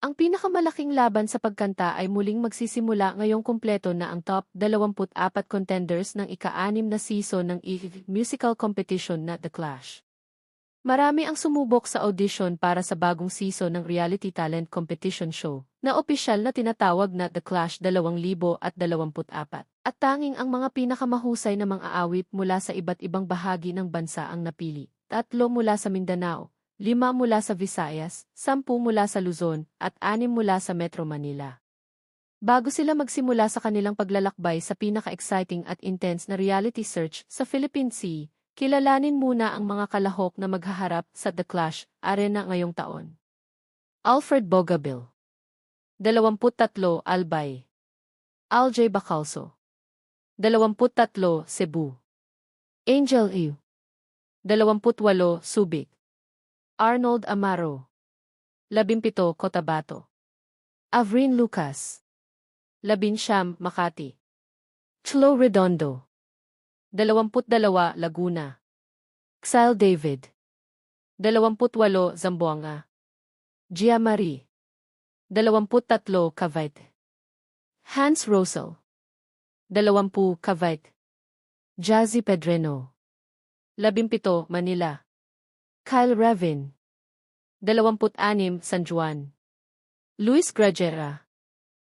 Ang pinakamalaking laban sa pagkanta ay muling magsisimula ngayong kumpleto na ang top 24 contenders ng ika-anim na season ng EVE musical competition na The Clash. Marami ang sumubok sa audition para sa bagong season ng reality talent competition show na opisyal na tinatawag na The Clash 2024 at tanging ang mga pinakamahusay na mga aawit mula sa iba't ibang bahagi ng bansa ang napili. Tatlo mula sa Mindanao, lima mula sa Visayas, sampu mula sa Luzon, at anim mula sa Metro Manila. Bago sila magsimula sa kanilang paglalakbay sa pinaka-exciting at intense na reality search sa Philippine Sea, kilalanin muna ang mga kalahok na maghaharap sa The Clash Arena ngayong taon. Alfred Bogabil. 23 Albay. Aljay Bacalso. 23 Cebu. Angel Ew 28 Subic Arnold Amaro. 17 Cotabato. Avrin Lucas. 19 Makati. Chlo Redondo. 22 Laguna. Xyle David. 28 Zamboanga. Gia Marie. 23 Cavite. Hans Rosal. 20 Cavite. Jazzy Pedreno. 17 Manila. Kyle Revin. 26 San Juan. Luis Grajera.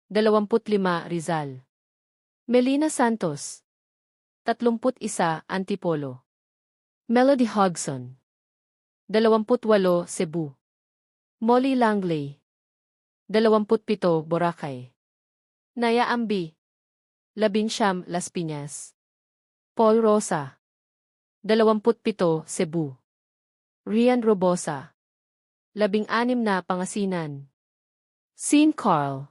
25 Rizal. Melina Santos. 31 Antipolo. Melody Hodgson. 28 Cebu. Molly Langley. 27 Boracay. Naya Ambi. 11 Las Piñas. Paul Rosa. 27 Cebu. Rian Robosa. Labing-anim na Pangasinan. Sean Carl.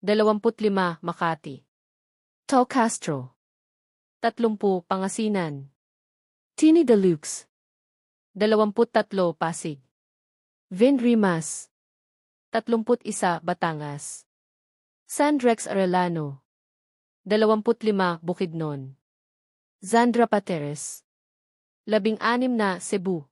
25 Makati. To Castro. 30 Pangasinan. Tini Deluxe. 23 Pasig. Vin Rimas. 31 Batangas. Sandrex Arellano. 25 Bukidnon. Zandra Pateres. Labing-anim na Cebu.